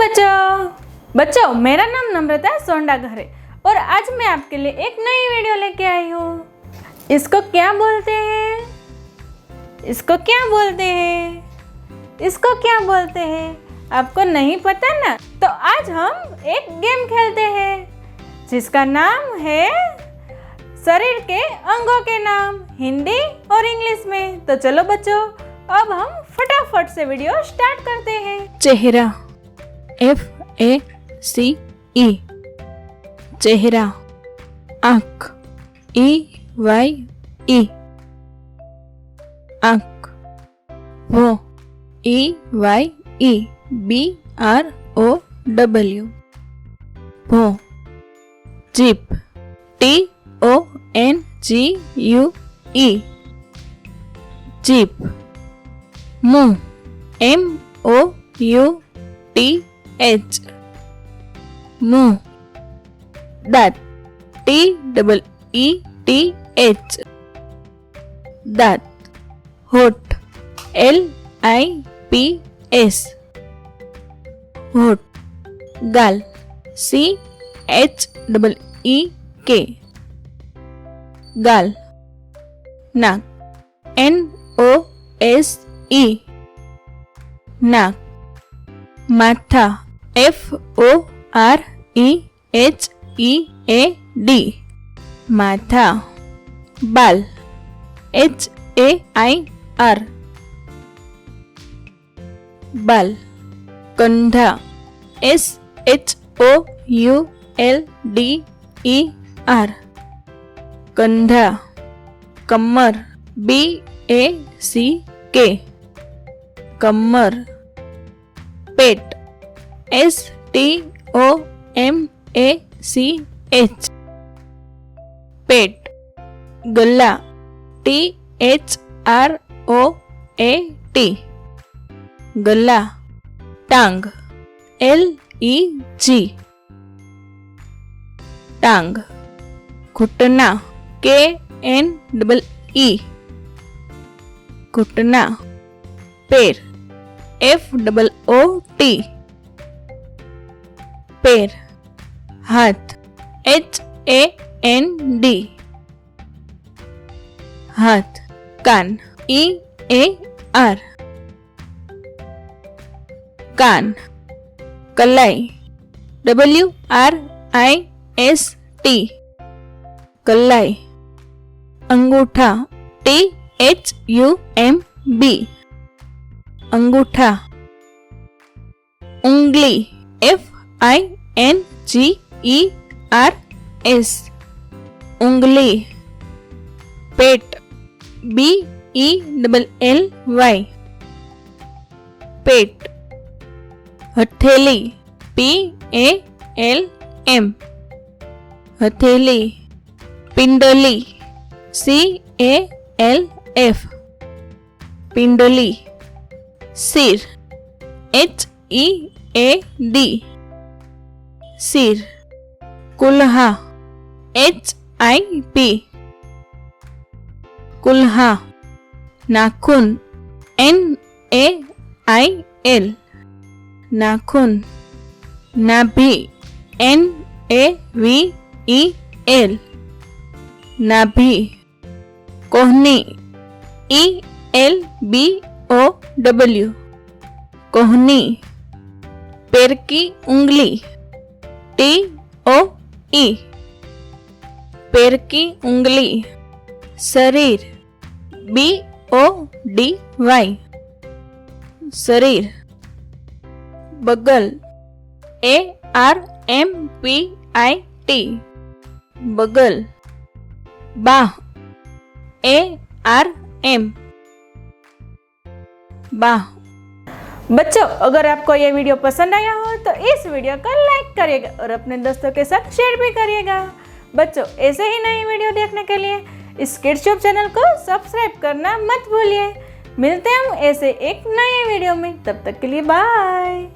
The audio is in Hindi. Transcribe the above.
बच्चों बच्चों मेरा नाम नम्रता सोंडा घर। और आज मैं आपके लिए एक नई वीडियो लेके आई हूँ। इसको क्या बोलते हैं? इसको क्या बोलते हैं? इसको क्या बोलते हैं? आपको नहीं पता ना? तो आज हम एक गेम खेलते हैं, जिसका नाम है शरीर के अंगों के नाम, हिंदी और इंग्लिश में। तो चलो बच्चों, अब हम फटाफट से वीडियो स्टार्ट करते हैं। चेहरा। एफ़ ए सी ई चेहरा, आँख ई वाई ई आँख, वो E Y E B R O W वो, jeep T O N G U E jeep, मुँह M O U T H मुँह दांत T double E T H दांत होठ एल आई पी एस होठ गाल सी एच डबल ई के गाल नाक एन ओ एस ई नाक माथा F O R E H E A D माथा. बाल. एच ए आई आर बाल. कंधा. S H O U L D E R कंधा. कमर. बी ए सी के कमर. पेट. S T O M A C H पेट गला T H R O A T गला टांग एल ई जी टांग घुटना के एन डबल ई घुटना पैर एफ़ डबल ओ टी पैर, हाथ एच ए एन डी हाथ, कान ई ए आर कान, कलाई W R I S T कलाई, अंगूठा T H U M B अंगूठा, उंगली F I N G E R S उंगली पेट B E double L Y पेट हथेली पी ए एल एम हथेली पिंडली सी ए एल एफ़ पिंडली सिर एच ई ए डी सिर, कुल्हा एच आई पी कुल्हा, नाखून एन ए आई एल नाखून, नाभि N A V E L नाभि, कोहनी E L B O W कोहनी पैर की उंगली टी ओ ई पैर की उंगली. शरीर. बी ओ डी वाई शरीर. बगल. A R M P I T बगल. बाह. ए आर एम बाह. बच्चों, अगर आपको ये वीडियो पसंद आया हो तो इस वीडियो को लाइक करिएगा और अपने दोस्तों के साथ शेयर भी करिएगा। बच्चों, ऐसे ही नई वीडियो देखने के लिए इस किड्स चैनल को सब्सक्राइब करना मत भूलिए। मिलते हैं हम ऐसे एक नए वीडियो में। तब तक के लिए बाय